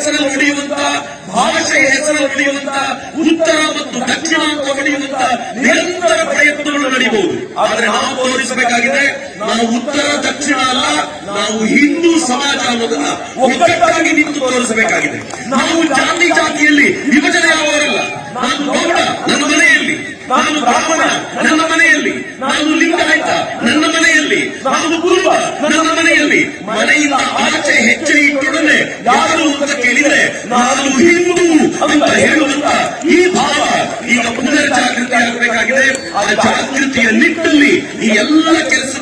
ಹೆಸರಲ್ಲಿ ಹೊಡೆಯುವಂತ ಭಾಷೆಯ ಹೆಸರಲ್ಲಿ ಹೊಡೆಯುವಂತ ಉತ್ತರ ಮತ್ತು ದಕ್ಷಿಣ ಅಂತ ಹೊಡೆಯುವಂತ ನಿರಂತರ ಪ್ರಯತ್ನಗಳು ನಡೆಯಬಹುದು ಆದ್ರೆ ನಾವು ತೋರಿಸಬೇಕಾಗಿದೆ, ನಾವು ಉತ್ತರ, ದಕ್ಷಿಣ ಅಲ್ಲ, ನಾವು ಹಿಂದೂ ಸಮಾಜ ಅನ್ನೋದನ್ನ ಒಗ್ಗಟ್ಟಾಗಿ ನಿಂತು ತೋರಿಸಬೇಕಾಗಿದೆ. ನಾವು ಜಾತಿ ಜಾತಿಯಲ್ಲಿ ವಿಭಜನೆ ಆಗುವವರಲ್ಲ ನಾನು ಗೌಡ, ನನ್ನ ಮನೆಯಲ್ಲಿ. ನಾನು ಬ್ರಾಹ್ಮಣ, ನನ್ನ ಮನೆಯಲ್ಲಿ. ನಾನು ಲಿಂಗಾಯತ, ನನ್ನ ಮನೆಯಲ್ಲಿ. ನಾನು ಕುರುಬ, ನನ್ನ ಮನೆಯಲ್ಲಿ. ಮನೆಯಿಂದ ಆಚೆ ಹೆಚ್ಚಿನ ಇಟ್ಟೊಡನೆ ಯಾರು ನಾನು ಅಂತ ಹೇಳುವಂತ ಈ ಭಾವ ಈಗ ಆಗಬೇಕಾಗಿದೆ. ಆ ಜಾಗೃತಿಯ ನಿಟ್ಟಲ್ಲಿ ಈ ಎಲ್ಲ ಕೆಲಸ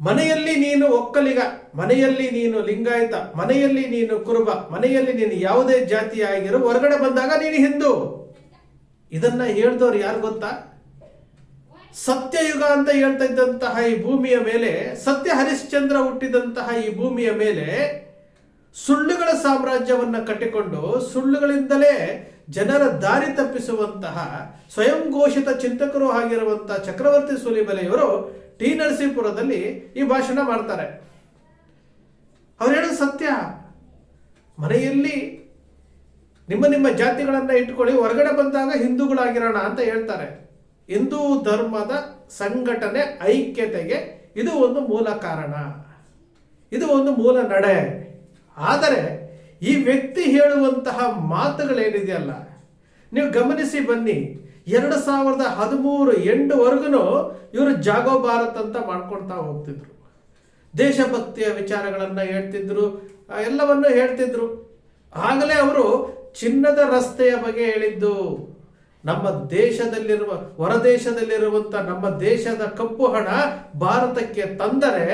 ಮನೆಯಲ್ಲಿ ನೀನು ಒಕ್ಕಲಿಗ, ಮನೆಯಲ್ಲಿ ನೀನು ಲಿಂಗಾಯತ, ಮನೆಯಲ್ಲಿ ನೀನು ಕುರುಬ, ಮನೆಯಲ್ಲಿ ನೀನು ಯಾವುದೇ ಜಾತಿ ಆಗಿರೋ ಹೊರಗಡೆ ಬಂದಾಗ ನೀನು ಹಿಂದೂ. ಇದನ್ನ ಹೇಳ್ದವ್ರು ಯಾರು ಗೊತ್ತಾ? ಸತ್ಯಯುಗ ಅಂತ ಹೇಳ್ತಾ ಇದ್ದಂತಹ ಈ ಭೂಮಿಯ ಮೇಲೆ, ಸತ್ಯ ಹರಿಶ್ಚಂದ್ರ ಹುಟ್ಟಿದಂತಹ ಈ ಭೂಮಿಯ ಮೇಲೆ ಸುಳ್ಳುಗಳ ಸಾಮ್ರಾಜ್ಯವನ್ನ ಕಟ್ಟಿಕೊಂಡು ಸುಳ್ಳುಗಳಿಂದಲೇ ಜನರ ದಾರಿ ತಪ್ಪಿಸುವಂತಹ ಸ್ವಯಂ ಘೋಷಿತ ಚಿಂತಕರು ಆಗಿರುವಂತಹ ಚಕ್ರವರ್ತಿ ಸುಲಿಬೆಲೆಯವರು ಟಿ ನರಸೀಪುರದಲ್ಲಿ ಈ ಭಾಷಣ ಮಾಡ್ತಾರೆ. ಅವ್ರು ಹೇಳೋದು ಸತ್ಯ. ಮನೆಯಲ್ಲಿ ನಿಮ್ಮ ನಿಮ್ಮ ಜಾತಿಗಳನ್ನು ಇಟ್ಕೊಳ್ಳಿ, ಹೊರಗಡೆ ಬಂದಾಗ ಹಿಂದೂಗಳಾಗಿರೋಣ ಅಂತ ಹೇಳ್ತಾರೆ. ಹಿಂದೂ ಧರ್ಮದ ಸಂಘಟನೆ ಐಕ್ಯತೆಗೆ ಇದು ಒಂದು ಮೂಲ ಕಾರಣ. ಇದು ಒಂದು ಮೂಲ ನಡೆ. ಆದರೆ ಈ ವ್ಯಕ್ತಿ ಹೇಳುವಂತಹ ಮಾತುಗಳೇನಿದೆಯಲ್ಲ, ನೀವು ಗಮನಿಸಿ ಬನ್ನಿ, ಎರಡು ಸಾವಿರದ ಹದಿಮೂರು ಎಂಟುವರೆಗೂ ಇವರು ಜಾಗೋ ಭಾರತ್ ಅಂತ ಮಾಡ್ಕೊಳ್ತಾ ಹೋಗ್ತಿದ್ರು. ದೇಶಭಕ್ತಿಯ ವಿಚಾರಗಳನ್ನು ಹೇಳ್ತಿದ್ರು, ಎಲ್ಲವನ್ನು ಹೇಳ್ತಿದ್ರು. ಆಗಲೇ ಅವರು ಚಿನ್ನದ ರಸ್ತೆಯ ಬಗ್ಗೆ ಹೇಳಿದ್ದು, ನಮ್ಮ ದೇಶದಲ್ಲಿರುವ, ಹೊರದೇಶದಲ್ಲಿರುವಂತ ನಮ್ಮ ದೇಶದ ಕಪ್ಪು ಹಣ ಭಾರತಕ್ಕೆ ತಂದರೆ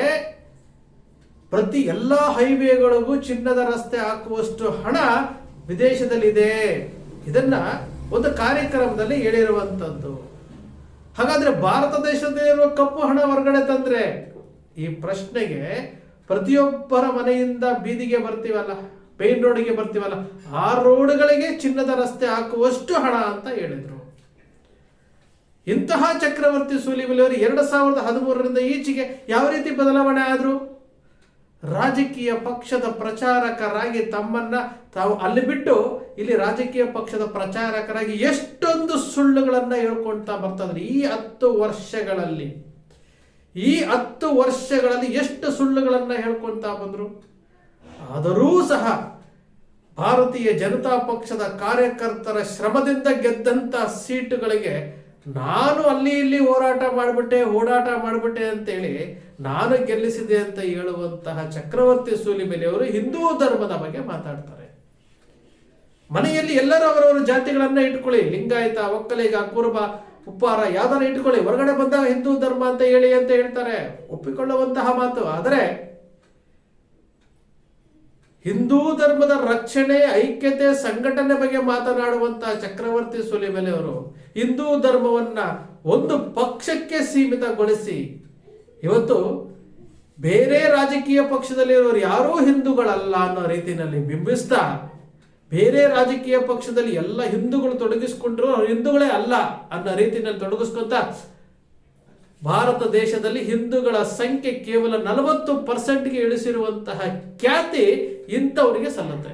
ಪ್ರತಿ ಎಲ್ಲ ಹೈವೇಗಳಿಗೂ ಚಿನ್ನದ ರಸ್ತೆ ಹಾಕುವಷ್ಟು ಹಣ ವಿದೇಶದಲ್ಲಿದೆ. ಇದನ್ನ ಒಂದು ಕಾರ್ಯಕ್ರಮದಲ್ಲಿ ಹೇಳಿರುವಂತದ್ದು. ಹಾಗಾದ್ರೆ ಭಾರತ ದೇಶದಲ್ಲಿರುವ ಕಪ್ಪು ಹಣ ಹೊರಗಡೆ ತಂದ್ರೆ ಈ ಪ್ರಶ್ನೆಗೆ ಪ್ರತಿಯೊಬ್ಬರ ಮನೆಯಿಂದ ಬೀದಿಗೆ ಬರ್ತೀವಲ್ಲ ಪೇನ್ ರೋಡ್ಗೆ ಬರ್ತೀವಲ್ಲ, ಆ ರೋಡ್ಗಳಿಗೆ ಚಿನ್ನದ ರಸ್ತೆ ಹಾಕುವಷ್ಟು ಹಣ ಅಂತ ಹೇಳಿದ್ರು. ಇಂತಹ ಚಕ್ರವರ್ತಿ ಸೂಲಿಬೆಲೆಯವರು ಎರಡು ಸಾವಿರದ ಹದಿಮೂರರಿಂದ ಈಚೆಗೆ ಯಾವ ರೀತಿ ಬದಲಾವಣೆ ಆದ್ರು? ರಾಜಕೀಯ ಪಕ್ಷದ ಪ್ರಚಾರಕರಾಗಿ ತಮ್ಮನ್ನ ತಾವು ಅಲ್ಲಿ ಬಿಟ್ಟು ಇಲ್ಲಿ ರಾಜಕೀಯ ಪಕ್ಷದ ಪ್ರಚಾರಕರಾಗಿ ಎಷ್ಟೊಂದು ಸುಳ್ಳುಗಳನ್ನ ಹೇಳ್ಕೊಳ್ತಾ ಬರ್ತದ್ರಿ. ಈ ಹತ್ತು ವರ್ಷಗಳಲ್ಲಿ, ಈ ಹತ್ತು ವರ್ಷಗಳಲ್ಲಿ ಎಷ್ಟು ಸುಳ್ಳುಗಳನ್ನ ಹೇಳ್ಕೊಳ್ತಾ ಬಂದ್ರು? ಆದರೂ ಸಹ ಭಾರತೀಯ ಜನತಾ ಪಕ್ಷದ ಕಾರ್ಯಕರ್ತರ ಶ್ರಮದಿಂದ ಗೆದ್ದಂತ ಸೀಟುಗಳಿಗೆ ನಾನು ಅಲ್ಲಿ ಇಲ್ಲಿ ಹೋರಾಟ ಮಾಡಿಬಿಟ್ಟೆ, ಓಡಾಟ ಮಾಡಿಬಿಟ್ಟೆ ಅಂತೇಳಿ ನಾನು ಗೆಲ್ಲಿಸಿದೆ ಅಂತ ಹೇಳುವಂತಹ ಚಕ್ರವರ್ತಿ ಸೂಲಿಬೆಲೆಯವರು ಹಿಂದೂ ಧರ್ಮದ ಬಗ್ಗೆ ಮಾತಾಡ್ತಾರೆ. ಮನೆಯಲ್ಲಿ ಎಲ್ಲರೂ ಅವರವರ ಜಾತಿಗಳನ್ನ ಇಟ್ಕೊಳ್ಳಿ. ಲಿಂಗಾಯತ, ಒಕ್ಕಲಿಗ, ಕುರುಬ, ಉಪ್ಪಾರ ಯಾವ್ದಾರ ಇಟ್ಕೊಳ್ಳಿ. ಹೊರಗಡೆ ಬಂದಾಗ ಹಿಂದೂ ಧರ್ಮ ಅಂತ ಹೇಳಿ ಅಂತ ಹೇಳ್ತಾರೆ. ಒಪ್ಪಿಕೊಳ್ಳುವಂತಹ ಮಾತು. ಆದರೆ ಹಿಂದೂ ಧರ್ಮದ ರಕ್ಷಣೆ, ಐಕ್ಯತೆ, ಸಂಘಟನೆ ಬಗ್ಗೆ ಮಾತನಾಡುವಂತಹ ಚಕ್ರವರ್ತಿ ಸುಲಿಬೆಲೆ ಅವರು ಹಿಂದೂ ಧರ್ಮವನ್ನ ಒಂದು ಪಕ್ಷಕ್ಕೆ ಸೀಮಿತಗೊಳಿಸಿ ಇವತ್ತು ಬೇರೆ ರಾಜಕೀಯ ಪಕ್ಷದಲ್ಲಿರೋರು ಯಾರೂ ಹಿಂದೂಗಳಲ್ಲ ಅನ್ನೋ ರೀತಿಯಲ್ಲಿ ಬಿಂಬಿಸ್ತಾ ಬೇರೆ ರಾಜಕೀಯ ಪಕ್ಷದಲ್ಲಿ ಎಲ್ಲ ಹಿಂದೂಗಳು ತೊಡಗಿಸ್ಕೊಂಡ್ರು ಅವ್ರು ಹಿಂದೂಗಳೇ ಅಲ್ಲ ಅನ್ನೋ ರೀತಿಯಲ್ಲಿ ತೊಡಗಿಸ್ಕೊಂತ ಭಾರತ ದೇಶದಲ್ಲಿ ಹಿಂದೂಗಳ ಸಂಖ್ಯೆ ಕೇವಲ ನಲವತ್ತು ಪರ್ಸೆಂಟ್ಗೆ ಇಳಿಸಿರುವಂತಹ ಖ್ಯಾತಿ ಇಂಥವರಿಗೆ ಸಲ್ಲುತ್ತೆ.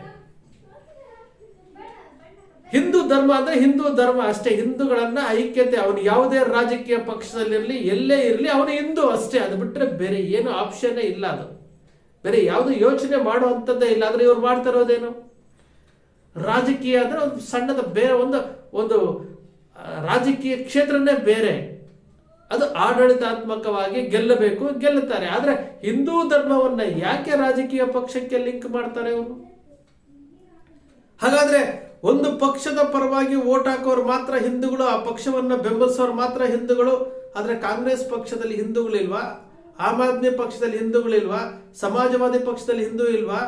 ಹಿಂದೂ ಧರ್ಮ ಅಂದರೆ ಹಿಂದೂ ಧರ್ಮ ಅಷ್ಟೇ. ಹಿಂದೂಗಳನ್ನ ಐಕ್ಯತೆ, ಅವನು ಯಾವುದೇ ರಾಜಕೀಯ ಪಕ್ಷದಲ್ಲಿರಲಿ, ಎಲ್ಲೇ ಇರಲಿ, ಅವನು ಹಿಂದೂ ಅಷ್ಟೇ. ಅದು ಬಿಟ್ಟರೆ ಬೇರೆ ಏನು ಆಪ್ಷನ್ನೇ ಇಲ್ಲ ಅದು. ಬೇರೆ ಯಾವುದು ಯೋಚನೆ ಮಾಡುವಂಥದ್ದೇ ಇಲ್ಲ. ಆದ್ರೆ ಇವ್ರು ಮಾಡ್ತಾ ಇರೋದೇನು? ರಾಜಕೀಯ ಅಂದರೆ ಒಂದು ಸಣ್ಣದ ಬೇರೆ ಒಂದು ಒಂದು ರಾಜಕೀಯ ಕ್ಷೇತ್ರನೇ ಬೇರೆ. ಅದು ಆಡಳಿತಾತ್ಮಕವಾಗಿ ಗೆಲ್ಲಬೇಕು ಗೆಲ್ಲುತ್ತಾರೆ. ಆದ್ರೆ ಹಿಂದೂ ಧರ್ಮವನ್ನ ಯಾಕೆ ರಾಜಕೀಯ ಪಕ್ಷಕ್ಕೆ ಲಿಂಕ್ ಮಾಡ್ತಾರೆ ಇವರು? ಹಾಗಾದ್ರೆ ಒಂದು ಪಕ್ಷದ ಪರವಾಗಿ ಓಟ್ ಹಾಕೋರು ಮಾತ್ರ ಹಿಂದೂಗಳು, ಆ ಪಕ್ಷವನ್ನು ಬೆಂಬಲಿಸೋರು ಮಾತ್ರ ಹಿಂದೂಗಳು. ಆದರೆ ಕಾಂಗ್ರೆಸ್ ಪಕ್ಷದಲ್ಲಿ ಹಿಂದೂಗಳಿಲ್ವಾ ಆಮ್ ಆದ್ಮಿ ಪಕ್ಷದಲ್ಲಿ ಹಿಂದೂಗಳಿಲ್ವಾ ಸಮಾಜವಾದಿ ಪಕ್ಷದಲ್ಲಿ ಹಿಂದೂ ಇಲ್ವಾ?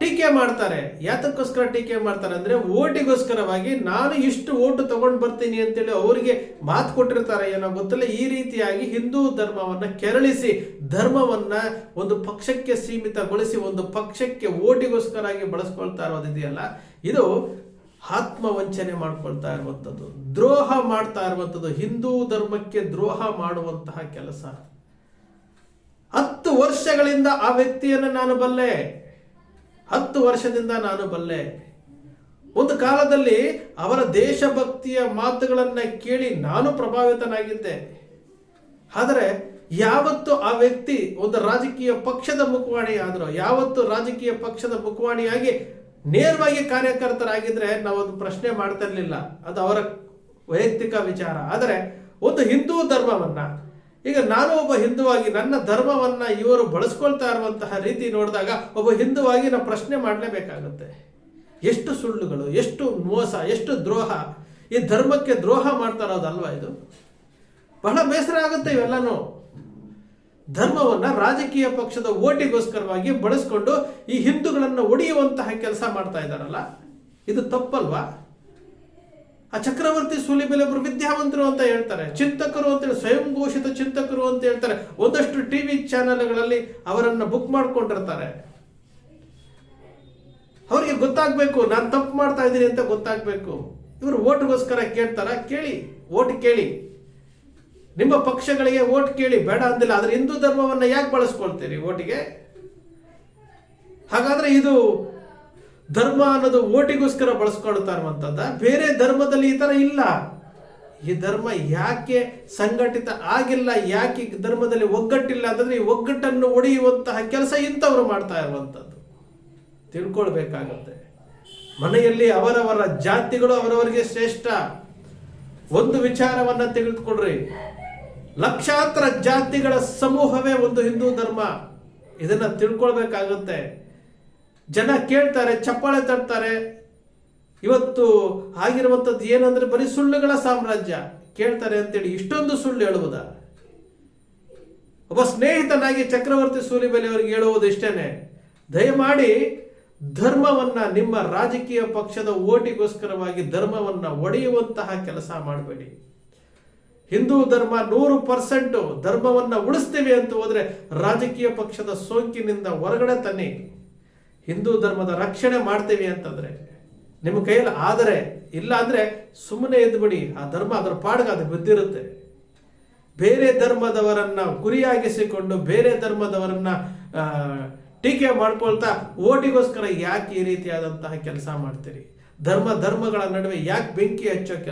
ಟೀಕೆ ಮಾಡ್ತಾರೆ. ಯಾತಕ್ಕೋಸ್ಕರ ಟೀಕೆ ಮಾಡ್ತಾರೆ? ಅಂದರೆ ಓಟಿಗೋಸ್ಕರವಾಗಿ ನಾನು ಇಷ್ಟು ಓಟು ತಗೊಂಡು ಬರ್ತೀನಿ ಅಂತೇಳಿ ಅವರಿಗೆ ಮಾತು ಕೊಟ್ಟಿರ್ತಾರೆ ಏನೋ ಗೊತ್ತಿಲ್ಲ? ಈ ರೀತಿಯಾಗಿ ಹಿಂದೂ ಧರ್ಮವನ್ನು ಕೆರಳಿಸಿ ಧರ್ಮವನ್ನ ಒಂದು ಪಕ್ಷಕ್ಕೆ ಸೀಮಿತಗೊಳಿಸಿ ಒಂದು ಪಕ್ಷಕ್ಕೆ ಓಟಿಗೋಸ್ಕರಾಗಿ ಬಳಸ್ಕೊಳ್ತಾ ಇರೋದಿದೆಯಲ್ಲ ಇದು ಆತ್ಮವಂಚನೆ ಮಾಡ್ಕೊಳ್ತಾ ಇರುವಂಥದ್ದು. ದ್ರೋಹ ಮಾಡ್ತಾ ಇರುವಂಥದ್ದು. ಹಿಂದೂ ಧರ್ಮಕ್ಕೆ ದ್ರೋಹ ಮಾಡುವಂತಹ ಕೆಲಸ. ಹತ್ತು ವರ್ಷಗಳಿಂದ ಆ ವ್ಯಕ್ತಿಯನ್ನು ನಾನು ಬಲ್ಲೆ. ಹತ್ತು ವರ್ಷದಿಂದ ನಾನು ಬಲ್ಲೆ. ಒಂದು ಕಾಲದಲ್ಲಿ ಅವರ ದೇಶಭಕ್ತಿಯ ಮಾತುಗಳನ್ನು ಕೇಳಿ ನಾನು ಪ್ರಭಾವಿತನಾಗಿದ್ದೆ. ಆದರೆ ಯಾವತ್ತು ಆ ವ್ಯಕ್ತಿ ಒಂದು ರಾಜಕೀಯ ಪಕ್ಷದ ಮುಖವಾಣಿ ಆದರೂ ಯಾವತ್ತು ರಾಜಕೀಯ ಪಕ್ಷದ ಮುಖವಾಣಿಯಾಗಿ ನೇರವಾಗಿ ಕಾರ್ಯಕರ್ತರಾಗಿದ್ರೆ ನಾವು ಒಂದು ಪ್ರಶ್ನೆ ಮಾಡ್ತಾ ಇರಲಿಲ್ಲ. ಅದು ಅವರ ವೈಯಕ್ತಿಕ ವಿಚಾರ. ಆದರೆ ಒಂದು ಹಿಂದೂ ಧರ್ಮವನ್ನ, ಈಗ ನಾನು ಒಬ್ಬ ಹಿಂದುವಾಗಿ ನನ್ನ ಧರ್ಮವನ್ನ ಇವರು ಬಳಸ್ಕೊಳ್ತಾ ಇರುವಂತಹ ರೀತಿ ನೋಡಿದಾಗ ಒಬ್ಬ ಹಿಂದುವಾಗಿ ನಾವು ಪ್ರಶ್ನೆ ಮಾಡಲೇಬೇಕಾಗುತ್ತೆ. ಎಷ್ಟು ಸುಳ್ಳುಗಳು, ಎಷ್ಟು ಮೋಸ, ಎಷ್ಟು ದ್ರೋಹ, ಈ ಧರ್ಮಕ್ಕೆ ದ್ರೋಹ ಮಾಡ್ತಾ ಇರೋದಲ್ವಾ ಇದು? ಬಹಳ ಬೇಸರ ಆಗುತ್ತೆ ಇವೆಲ್ಲನೂ. ಧರ್ಮವನ್ನ ರಾಜಕೀಯ ಪಕ್ಷದ ಓಟಿಗೋಸ್ಕರವಾಗಿ ಬಳಸ್ಕೊಂಡು ಈ ಹಿಂದೂಗಳನ್ನ ಒಡೆಯುವಂತಹ ಕೆಲಸ ಮಾಡ್ತಾ ಇದ್ದಾರಲ್ಲ? ಇದು ತಪ್ಪಲ್ವಾ? ಆ ಚಕ್ರವರ್ತಿ ಸೂಲಿಬೆಲೆ ಒಬ್ರು ವಿದ್ಯಾವಂತರು ಅಂತ ಹೇಳ್ತಾರೆ, ಚಿಂತಕರು ಅಂತೇಳಿ ಸ್ವಯಂ ಘೋಷಿತ ಚಿಂತಕರು ಅಂತ ಹೇಳ್ತಾರೆ. ಒಂದಷ್ಟು ಟಿವಿ ಚಾನೆಲ್ಗಳಲ್ಲಿ ಅವರನ್ನು ಬುಕ್ ಮಾಡ್ಕೊಂಡಿರ್ತಾರೆ. ಅವರಿಗೆ ಗೊತ್ತಾಗ್ಬೇಕು, ನಾನು ತಪ್ಪು ಮಾಡ್ತಾ ಇದ್ದೀನಿ ಅಂತ ಗೊತ್ತಾಗ್ಬೇಕು. ಇವರು ಓಟ್ಗೋಸ್ಕರ ಕೇಳ್ತಾರ? ಕೇಳಿ, ಓಟ್ ಕೇಳಿ. ನಿಮ್ಮ ಪಕ್ಷಗಳಿಗೆ ಓಟ್ ಕೇಳಿ ಬೇಡ ಅಂದಿಲ್ಲ, ಆದರೆ ಹಿಂದೂ ಧರ್ಮವನ್ನ ಯಾಕೆ ಬಳಸ್ಕೊಳ್ತೀರಿ ಓಟಿಗೆ ಹಾಗಾದ್ರೆ ಇದು ಧರ್ಮ ಅನ್ನೋದು ಓಟಿಗೋಸ್ಕರ ಬಳಸ್ಕೊಳ್ತಾ ಇರುವಂಥದ್ದ ಬೇರೆ ಧರ್ಮದಲ್ಲಿ ಈ ಥರ ಇಲ್ಲ. ಈ ಧರ್ಮ ಯಾಕೆ ಸಂಘಟಿತ ಆಗಿಲ್ಲ, ಯಾಕೆ ಧರ್ಮದಲ್ಲಿ ಒಗ್ಗಟ್ಟಿಲ್ಲ ಅಂತಂದ್ರೆ ಈ ಒಗ್ಗಟ್ಟನ್ನು ಒಡೆಯುವಂತಹ ಕೆಲಸ ಇಂಥವ್ರು ಮಾಡ್ತಾ ಇರುವಂಥದ್ದು ತಿಳ್ಕೊಳ್ಬೇಕಾಗತ್ತೆ. ಮನೆಯಲ್ಲಿ ಅವರವರ ಜಾತಿಗಳು ಅವರವರಿಗೆ ಶ್ರೇಷ್ಠ. ಒಂದು ವಿಚಾರವನ್ನ ತೆಗೆದುಕೊಡ್ರಿ ಲಕ್ಷಾಂತರ ಜಾತಿಗಳ ಸಮೂಹವೇ ಒಂದು ಹಿಂದೂ ಧರ್ಮ. ಇದನ್ನ ತಿಳ್ಕೊಳ್ಬೇಕಾಗುತ್ತೆ. ಜನ ಕೇಳ್ತಾರೆ, ಚಪ್ಪಾಳೆ ತಟ್ತಾರೆ ಇವತ್ತು ಆಗಿರುವಂಥದ್ದು ಏನಂದ್ರೆ ಬರೀ ಸುಳ್ಳುಗಳ ಸಾಮ್ರಾಜ್ಯ. ಕೇಳ್ತಾರೆ ಅಂತೇಳಿ ಇಷ್ಟೊಂದು ಸುಳ್ಳು ಹೇಳುವುದ? ಒಬ್ಬ ಸ್ನೇಹಿತನಾಗಿ ಚಕ್ರವರ್ತಿ ಸೂಲಿಬೆಲೆ ಅವರಿಗೆ ಹೇಳುವುದು ಇಷ್ಟೇನೆ. ದಯಮಾಡಿ ಧರ್ಮವನ್ನ ನಿಮ್ಮ ರಾಜಕೀಯ ಪಕ್ಷದ ಓಟಿಗೋಸ್ಕರವಾಗಿ ಧರ್ಮವನ್ನ ಒಡೆಯುವಂತಹ ಕೆಲಸ ಮಾಡಬೇಡಿ. ಹಿಂದೂ ಧರ್ಮ ನೂರು ಪರ್ಸೆಂಟ್ ಧರ್ಮವನ್ನ ಉಳಿಸ್ತೀವಿ ಅಂತ ಹೋದರೆ ರಾಜಕೀಯ ಪಕ್ಷದ ಸೋಂಕಿನಿಂದ ಹೊರಗಡೆ ತನ್ನಿ. ಹಿಂದೂ ಧರ್ಮದ ರಕ್ಷಣೆ ಮಾಡ್ತೀವಿ ಅಂತಂದ್ರೆ, ನಿಮ್ಮ ಕೈಯಲ್ಲಿ ಆದರೆ, ಇಲ್ಲ ಅಂದ್ರೆ ಸುಮ್ಮನೆ ಎದ್ಬಿಡಿ ಆ ಧರ್ಮ ಅದರ ಪಾಡ್ಗೆ ಅದು ಬಿದ್ದಿರುತ್ತೆ. ಬೇರೆ ಧರ್ಮದವರನ್ನ ಗುರಿಯಾಗಿಸಿಕೊಂಡು ಬೇರೆ ಧರ್ಮದವರನ್ನ ಟೀಕೆ ಮಾಡ್ಕೊಳ್ತಾ ಓಟಿಗೋಸ್ಕರ ಯಾಕೆ ಈ ರೀತಿಯಾದಂತಹ ಕೆಲಸ ಮಾಡ್ತೀರಿ? ಧರ್ಮ ಧರ್ಮಗಳ ನಡುವೆ ಯಾಕೆ ಬೆಂಕಿ ಹಚ್ಚೋ